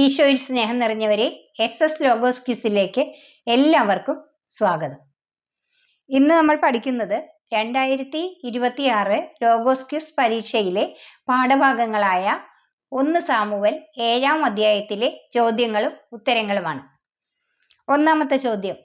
ഈശോയിൽ സ്നേഹം നിറഞ്ഞവരെ എസ് എസ് ലോഗോസ് കിസിലേക്ക് എല്ലാവർക്കും സ്വാഗതം. ഇന്ന് നമ്മൾ പഠിക്കുന്നത് രണ്ടായിരത്തി ഇരുപത്തി ആറ് ലോഗോസ് കിസ് പരീക്ഷയിലെ പാഠഭാഗങ്ങളായ ഒന്ന് സാമുവൽ ഏഴാം അധ്യായത്തിലെ ചോദ്യങ്ങളും ഉത്തരങ്ങളുമാണ്. ഒന്നാമത്തെ ചോദ്യം.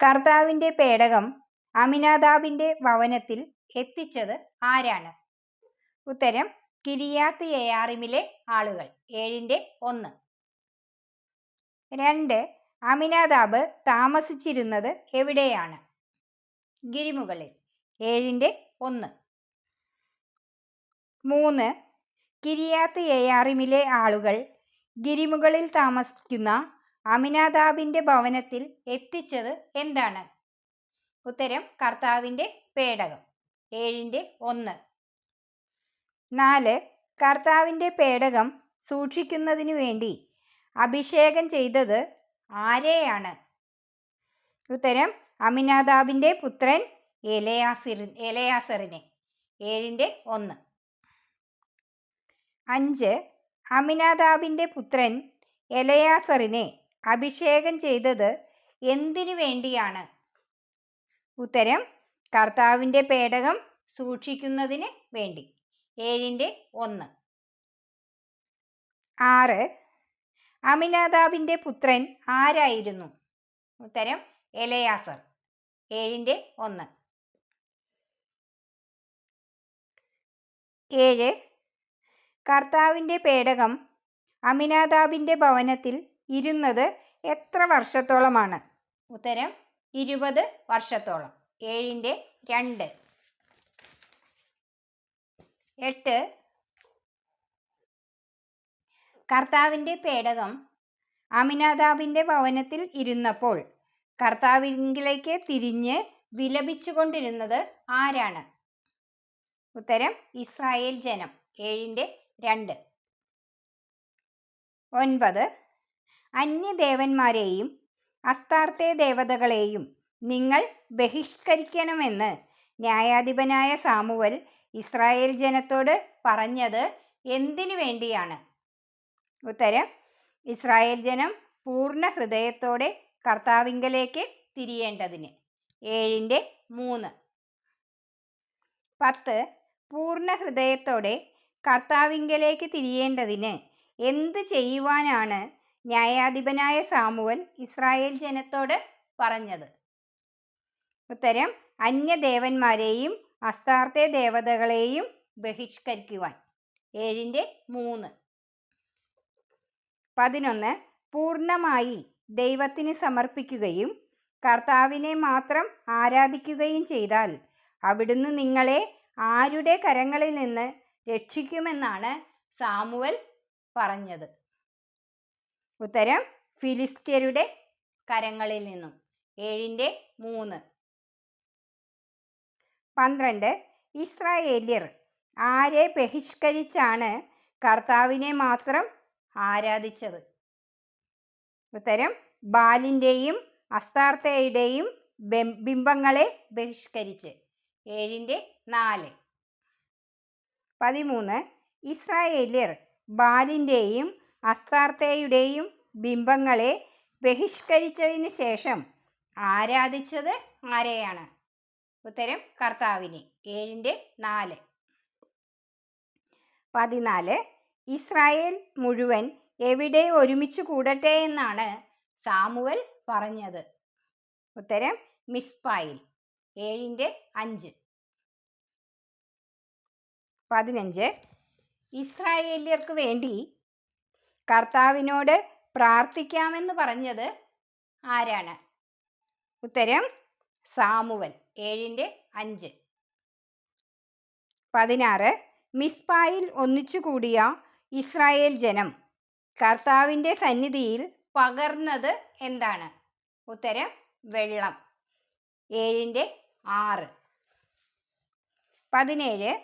കർത്താവിന്റെ പേടകം അമിനാദാബിന്റെ ഭവനത്തിൽ എത്തിച്ചത് ആരാണ്? ഉത്തരം കിരിയാത്ത് എയാറിമിലെ ആളുകൾ. ഏഴിന്റെ ഒന്ന്. രണ്ട്. അമിനാദാബ് താമസിച്ചിരുന്നത് എവിടെയാണ്? ഗിരിമുകളിൽ. ഏഴിന്റെ ഒന്ന്. മൂന്ന്. കിരിയാത്ത് എയാറിമിലെ ആളുകൾ ഗിരിമുകളിൽ താമസിക്കുന്ന അമിനാദാബിന്റെ ഭവനത്തിൽ എത്തിച്ചത് എന്താണ്? ഉത്തരം കർത്താവിന്റെ പേടകം. ഏഴിന്റെ ഒന്ന്. നാല് കർത്താവിന്റെ പേടകം സൂക്ഷിക്കുന്നതിനു വേണ്ടി അഭിഷേകം ചെയ്തത് ആരെയാണ്? ഉത്തരം അമിനാദാബിന്റെ പുത്രൻ എലയാസിറി എലയാസറിനെ. ഏഴിന്റെ ഒന്ന്. അഞ്ച് അമിനാദാബിന്റെ പുത്രൻ എലയാസറിനെ അഭിഷേകം ചെയ്തത് എന്തിനു വേണ്ടിയാണ്? ഉത്തരം കർത്താവിന്റെ പേടകം സൂക്ഷിക്കുന്നതിന് വേണ്ടി. ഏഴിന്റെ ഒന്ന്. ആറ്. അമിനാദാബിന്റെ പുത്രൻ ആരായിരുന്നു? ഉത്തരം എലയാസർ. ഏഴിന്റെ ഒന്ന്. ഏഴ്. കർത്താവിന്റെ പേടകം അമിനാദാബിന്റെ ഭവനത്തിൽ ഇരുന്നത് എത്ര വർഷത്തോളമാണ്? ഉത്തരം ഇരുപത് വർഷത്തോളം. ഏഴിന്റെ രണ്ട്. എട്ട്. കർത്താവിന്റെ പേടകം. അമിനാദാബിന്റെ ഭവനത്തിൽ ഇരുന്നപ്പോൾ കർത്താവിങ്കിലേക്ക് തിരിഞ്ഞ് വിലപിച്ചുകൊണ്ടിരുന്നത് ആരാണ്? ഉത്തരം ഇസ്രായേൽ ജനം. ഏഴിന്റെ രണ്ട്. ഒൻപത്. അന്യദേവന്മാരെയും അസ്താർത്തെ ദേവതകളെയും നിങ്ങൾ ബഹിഷ്കരിക്കണമെന്ന് ന്യായാധിപനായ സാമുവൽ ഇസ്രായേൽ ജനത്തോട് പറഞ്ഞത് എന്തിനു വേണ്ടിയാണ്? ഉത്തരം ഇസ്രായേൽ ജനം പൂർണ ഹൃദയത്തോടെ കർത്താവിങ്കലേക്ക് തിരിയേണ്ടതിന്. ഏഴിന്റെ മൂന്ന്. പത്ത് പൂർണ ഹൃദയത്തോടെ കർത്താവിങ്കലേക്ക് തിരിയേണ്ടതിന് എന്ത് ചെയ്യുവാനാണ് ന്യായാധിപനായ സാമുവൽ ഇസ്രായേൽ ജനത്തോട് പറഞ്ഞത്? ഉത്തരം അന്യദേവന്മാരെയും അസ്താർത്തെ ദേവതകളെയും ബഹിഷ്കരിക്കുവാൻ. ഏഴിന്റെ മൂന്ന്. പതിനൊന്ന്. പൂർണമായി ദൈവത്തിന് സമർപ്പിക്കുകയും കർത്താവിനെ മാത്രം ആരാധിക്കുകയും ചെയ്താൽ അവിടുന്ന് നിങ്ങളെ ആരുടെ കരങ്ങളിൽ നിന്ന് രക്ഷിക്കുമെന്നാണ് സാമുവൽ പറഞ്ഞത്. ഉത്തരം ഫിലിസ്ത്യരുടെ കരങ്ങളിൽ നിന്നും. ഏഴിന്റെ മൂന്ന്. പന്ത്രണ്ട്. ഇസ്രായേല്യർ ആരെ ബഹിഷ്കരിച്ചാണ് കർത്താവിനെ മാത്രം ആരാധിച്ചത്? ഉത്തരം ബാലിന്റെയും അസ്താർത്തയുടെയും ബിംബങ്ങളെ ബഹിഷ്കരിച്ച്. ഏഴിന്റെ നാല്. പതിമൂന്ന്. ഇസ്രായേല്യർ ബാലിന്റെയും അസ്താർത്തയുടെയും ബിംബങ്ങളെ ബഹിഷ്കരിച്ചതിന് ശേഷം ആരാധിച്ചത് ആരെയാണ്? ഉത്തരം കർത്താവിനെ. ഏഴിന്റെ നാല്. പതിനാല്. ഇസ്രായേൽ മുഴുവൻ എവിടെ ഒരുമിച്ച് കൂടട്ടെ എന്നാണ് സാമുവൽ പറഞ്ഞത്. ഉത്തരം മിസ്പായിൽ. ഏഴിന്റെ അഞ്ച്. പതിനഞ്ച്. ഇസ്രായേലിയർക്ക് വേണ്ടി കർത്താവിനോട് പ്രാർത്ഥിക്കാമെന്ന് പറഞ്ഞത് ആരാണ്? ഉത്തരം സാമുവൽ. ഏഴിന്റെ അഞ്ച്. പതിനാറ്. മിസ്പായിൽ ഒന്നിച്ചുകൂടിയ ഇസ്രായേൽ ജനം കർത്താവിന്റെ സന്നിധിയിൽ പകർന്നത് എന്താണ്? ഉത്തരം വെള്ളം. ഏഴിന്റെ ആറ്. പതിനേഴ്.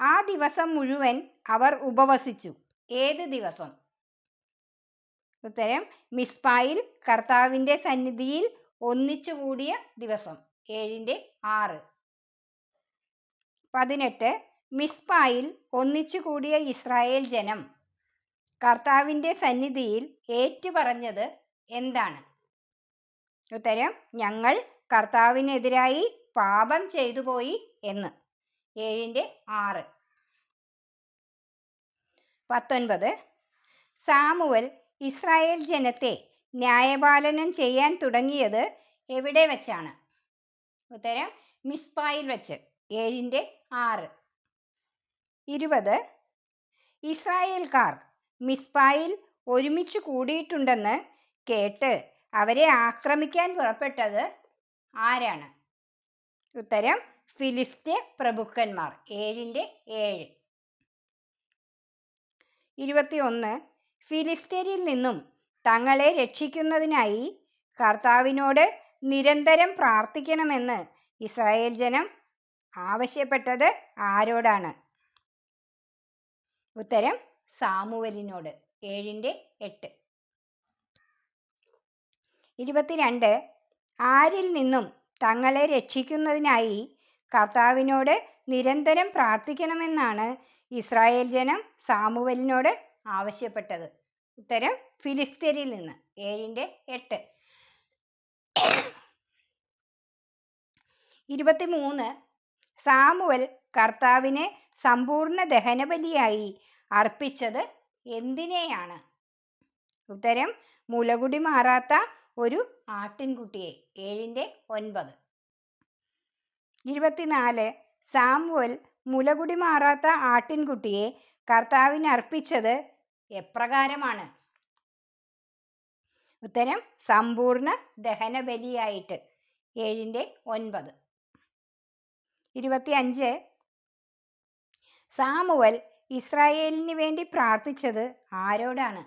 ആ ദിവസം മുഴുവൻ അവർ ഉപവസിച്ചു. ഏത് ദിവസം? ഉത്തരം മിസ്പായിൽ കർത്താവിന്റെ സന്നിധിയിൽ ഒന്നിച്ചുകൂടിയ ദിവസം. ഏഴിന്റെ ആറ്. പതിനെട്ട്. മിസ്പായിൽ ഒന്നിച്ചുകൂടിയ ഇസ്രായേൽ ജനം കർത്താവിന്റെ സന്നിധിയിൽ ഏറ്റുപറഞ്ഞത് എന്താണ്? ഉത്തരം ഞങ്ങൾ കർത്താവിനെതിരായി പാപം ചെയ്തു പോയി എന്ന്. ഏഴിന്റെ ആറ്. പത്തൊൻപത്. സാമുവൽ ഇസ്രായേൽ ജനത്തെ ന്യായപാലനം ചെയ്യാൻ തുടങ്ങിയത് എവിടെ വെച്ചാണ്? ഉത്തരം മിസ്പായിൽ വെച്ച്. ഏഴിന്റെ ആറ്. ഇരുപത്. ഇസ്രായേൽക്കാർ മിസ്പായിൽ ഒരുമിച്ച് കൂടിയിട്ടുണ്ടെന്ന് കേട്ട് അവരെ ആക്രമിക്കാൻ പുറപ്പെട്ടത് ആരാണ്? ഉത്തരം ഫിലിസ്തീൻ പ്രഭുക്കന്മാർ. ഏഴിന്റെ ഏഴ്. ഇരുപത്തിയൊന്ന്. ഫിലിസ്തീനിൽ നിന്നും തങ്ങളെ രക്ഷിക്കുന്നതിനായി കർത്താവിനോട് നിരന്തരം പ്രാർത്ഥിക്കണമെന്ന് ഇസ്രായേൽ ജനം ആവശ്യപ്പെട്ടത് ആരോടാണ്? ഉത്തരം സാമുവലിനോട്. ഏഴിന്റെ എട്ട്. ഇരുപത്തിരണ്ട്. ആരിൽ നിന്നും തങ്ങളെ രക്ഷിക്കുന്നതിനായി കർത്താവിനോട് നിരന്തരം പ്രാർത്ഥിക്കണമെന്നാണ് ഇസ്രായേൽ ജനം സാമുവലിനോട് ആവശ്യപ്പെട്ടത്. ഉത്തരം ഫിലിസ്തീനിൽ നിന്ന്. ഏഴിന്റെ എട്ട്. ഇരുപത്തിമൂന്ന്. സാമുവൽ കർത്താവിനെ സമ്പൂർണ ദഹനബലിയായി അർപ്പിച്ചത് എന്തിനെയാണ്? ഉത്തരം മുലകുടി മാറാത്ത ഒരു ആട്ടിൻകുട്ടിയെ ഏഴിന്റെ ഒൻപത്. ഇരുപത്തിനാല്. സാമുവൽ മുലകുടി മാറാത്ത ആട്ടിൻകുട്ടിയെ കർത്താവിന് അർപ്പിച്ചത് എപ്രകാരമാണ്? ഉത്തരം സമ്പൂർണ ദഹനബലിയായിട്ട് ഏഴിന്റെ ഒൻപത്. ഇരുപത്തിയഞ്ച്. സാമുവൽ ഇസ്രായേലിന് വേണ്ടി പ്രാർത്ഥിച്ചത് ആരോടാണ്?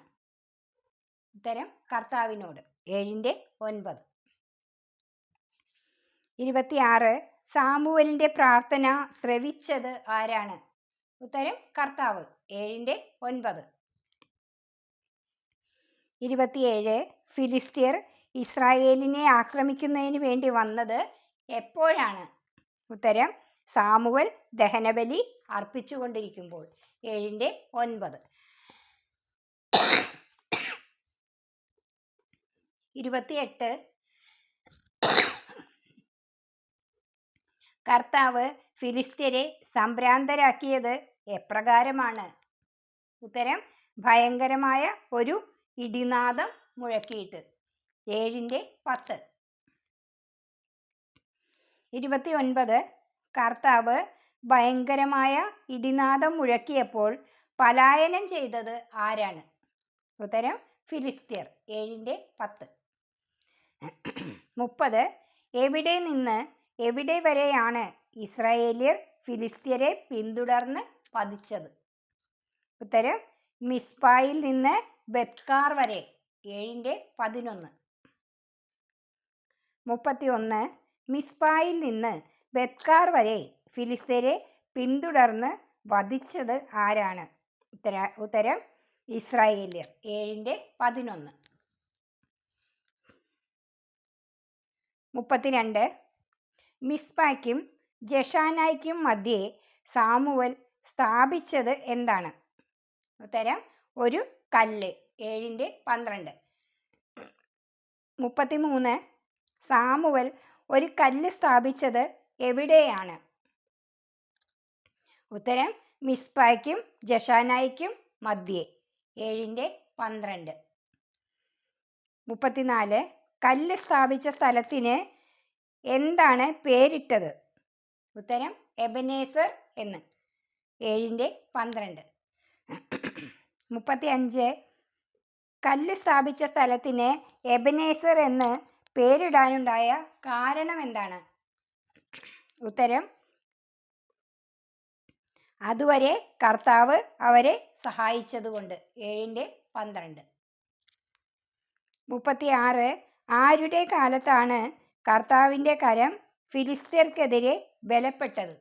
ഉത്തരം കർത്താവിനോട്. ഏഴിന്റെ ഒൻപത്. ഇരുപത്തിയാറ്. സാമുവലിന്റെ പ്രാർത്ഥന ശ്രവിച്ചത് ആരാണ്? ഉത്തരം കർത്താവ്. ഏഴിന്റെ ഒൻപത്. ഇരുപത്തിയേഴ്. ഫിലിസ്തീർ ഇസ്രായേലിനെ ആക്രമിക്കുന്നതിന് വേണ്ടി വന്നത് എപ്പോഴാണ്? ഉത്തരം സാമുവൽ ദഹനബലി അർപ്പിച്ചുകൊണ്ടിരിക്കുമ്പോൾ. ഏഴിന്റെ ഒൻപത്. ഇരുപത്തിയെട്ട്. കർത്താവ് ഫിലിസ്തീരെ സംഭ്രാന്തരാക്കിയത് എപ്രകാരമാണ്? ഉത്തരം ഭയങ്കരമായ ഒരു ഇടിനാദം മുഴക്കിയിട്ട്. ഏഴിന്റെ പത്ത്. ഇരുപത്തി ഒൻപത് കർത്താവ് ഭയങ്കരമായ ഇടിനാദം മുഴക്കിയപ്പോൾ പലായനം ചെയ്തത് ആരാണ്? ഉത്തരം ഫിലിസ്തീർ ഏഴിന്റെ പത്ത്. മുപ്പത്. എവിടെ നിന്ന് എവിടെ വരെയാണ് ഇസ്രായേലിയർ ഫിലിസ്തീയരെ പിന്തുടർന്ന് പതിച്ചത്? ഉത്തരം മിസ്പായിൽ നിന്ന് ബത്കാർ വരെ. ഏഴിന്റെ പതിനൊന്ന്. മുപ്പത്തി ഒന്ന് മിസ്പായിൽ നിന്ന് ബത്കാർ വരെ ഫിലിസ്തീനെ പിന്തുടർന്ന് വധിച്ചത് ആരാണ്? ഉത്തര ഉത്തരം ഇസ്രായേലിയർ. ഏഴിന്റെ പതിനൊന്ന്. മുപ്പത്തിരണ്ട്. മിസ്പായ്ക്കും ജഷാനായ്ക്കും മധ്യേ സാമുവൽ സ്ഥാപിച്ചത് എന്താണ്? ഉത്തരം ഒരു കല്ല്. ഏഴിന്റെ പന്ത്രണ്ട്. മുപ്പത്തിമൂന്ന്. സാമുവൽ ഒരു കല്ല് സ്ഥാപിച്ചത് എവിടെയാണ്? ഉത്തരം മിസ്പായ്ക്കും ജഷാനായിക്കും മധ്യേ. ഏഴിന്റെ പന്ത്രണ്ട്. മുപ്പത്തിനാല്. കല്ല് സ്ഥാപിച്ച സ്ഥലത്തിന് എന്താണ് പേരിട്ടത്? ഉത്തരം എബനേസർ എന്ന്. ഏഴിന്റെ പന്ത്രണ്ട്. മുപ്പത്തി അഞ്ച് കല്ല് സ്ഥാപിച്ച സ്ഥലത്തിന് എബനേസർ എന്ന് പേരിടാനുണ്ടായ കാരണം എന്താണ് ഉത്തരം. അതുവരെ കർത്താവ് അവരെ സഹായിച്ചതുകൊണ്ട്. ഏഴിന്റെ പന്ത്രണ്ട്. മുപ്പത്തി ആറ് ആരുടെ കാലത്താണ് കർത്താവിന്റെ കരം ഫിലിസ്തീർക്കെതിരെ ബലപ്പെട്ടത്?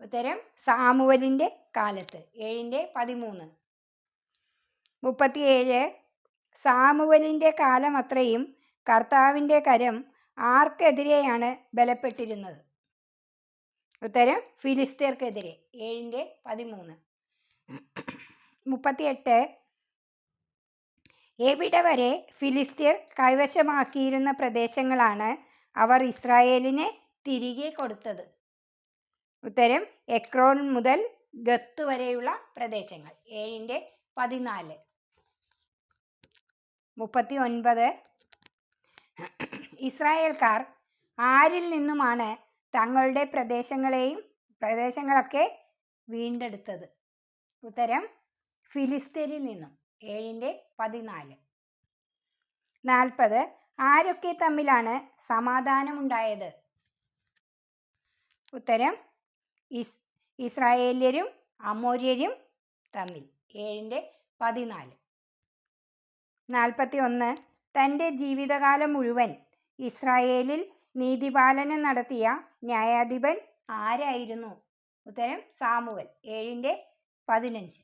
ഉത്തരം സാമുവലിന്റെ കാലത്ത്. ഏഴിന്റെ പതിമൂന്ന്. മുപ്പത്തിയേഴ്. സാമുവലിന്റെ കാലമത്രയും കർത്താവിന്റെ കരം ആർക്കെതിരെയാണ് ബലപ്പെട്ടിരുന്നത്? ഉത്തരം ഫിലിസ്തീർക്കെതിരെ. ഏഴിന്റെ പതിമൂന്ന്. മുപ്പത്തിയെട്ട്. എവിടെ വരെ ഫിലിസ്തീർ കൈവശമാക്കിയിരുന്ന പ്രദേശങ്ങളാണ് അവർ ഇസ്രായേലിന് തിരികെ കൊടുത്തത്? ഉത്തരം എക്രോൺ മുതൽ ഗത്ത് വരെയുള്ള പ്രദേശങ്ങൾ. ഏഴിന്റെ പതിനാല്. മുപ്പത്തി ഒൻപത് ഇസ്രായേൽക്കാർ ആരിൽ നിന്നുമാണ് തങ്ങളുടെ പ്രദേശങ്ങളെയും പ്രദേശങ്ങളൊക്കെ വീണ്ടെടുത്തത്? ഉത്തരം ഫിലിസ്തീനിൽ നിന്നും. ഏഴിന്റെ പതിനാല്. നാൽപ്പത്. ആരൊക്കെ തമ്മിലാണ് സമാധാനമുണ്ടായത്? ഉത്തരം ഇസ് ഇസ്രായേല്യരും അമോര്യരും തമ്മിൽ. ഏഴിന്റെ പതിനാല്. നാൽപ്പത്തി ഒന്ന് തന്റെ ജീവിതകാലം മുഴുവൻ ഇസ്രായേലിൽ നീതിപാലനം നടത്തിയ ന്യായാധിപൻ ആരായിരുന്നു? ഉത്തരം സാമുവൽ. ഏഴിന്റെ പതിനഞ്ച്.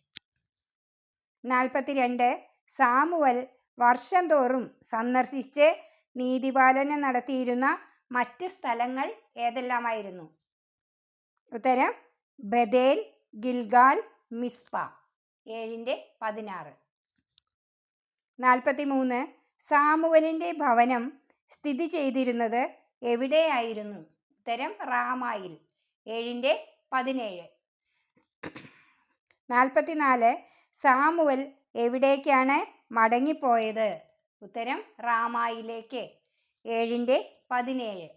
നാൽപ്പത്തി രണ്ട് സാമുവൽ വർഷം തോറും സന്ദർശിച്ച് നീതിപാലനം നടത്തിയിരുന്ന മറ്റ് സ്ഥലങ്ങൾ ഏതെല്ലാമായിരുന്നു? ഉത്തരം ബദേൽ ഗിൽഗാൽ മിസ്പ. ഏഴിന്റെ പതിനാറ്. നാൽപ്പത്തി മൂന്ന് സാമുവലിന്റെ ഭവനം സ്ഥിതി ചെയ്തിരുന്നത് എവിടെയായിരുന്നു? ഉത്തരം റാമായിൽ. ഏഴിന്റെ പതിനേഴ്. നാൽപ്പത്തിനാല് സാമുവൽ എവിടേക്കാണ് മടങ്ങിപ്പോയത്? ഉത്തരം റാമായിലേക്ക്. ഏഴിന്റെ പതിനേഴ്.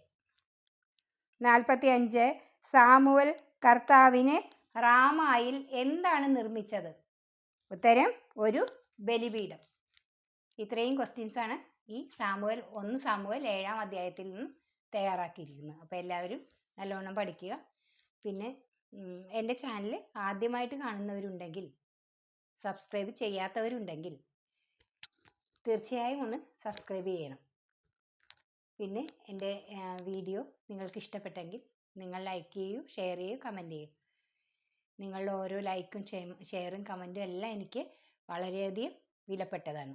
നാൽപ്പത്തി അഞ്ച് സാമുവൽ കർത്താവിന് റാമായിൽ എന്താണ് നിർമ്മിച്ചത്? ഉത്തരം ഒരു ബലിപീഠം. ഇത്രയും ക്വസ്റ്റ്യൻസാണ് ഈ സാമുവൽ ഒന്ന് സാമുവൽ ഏഴാം അധ്യായത്തിൽ നിന്ന് തയ്യാറാക്കിയിരിക്കുന്നത്. അപ്പോൾ എല്ലാവരും നല്ലോണം പഠിക്കുക. പിന്നെ എന്റെ ചാനൽ ആദ്യമായിട്ട് കാണുന്നവരുണ്ടെങ്കിൽ സബ്സ്ക്രൈബ് ചെയ്യാത്തവരുണ്ടെങ്കിൽ തീർച്ചയായും ഒന്ന് സബ്സ്ക്രൈബ് ചെയ്യണം. പിന്നെ എന്റെ വീഡിയോ നിങ്ങൾക്ക് ഇഷ്ടപ്പെട്ടെങ്കിൽ നിങ്ങൾ ലൈക്ക് ചെയ്യൂ ഷെയർ ചെയ്യൂ കമന്റ് ചെയ്യൂ. നിങ്ങളുടെ ഓരോ ലൈക്കും ഷെയറും കമന്റും എല്ലാം എനിക്ക് വളരെയധികം വിലപ്പെട്ടതാണ്.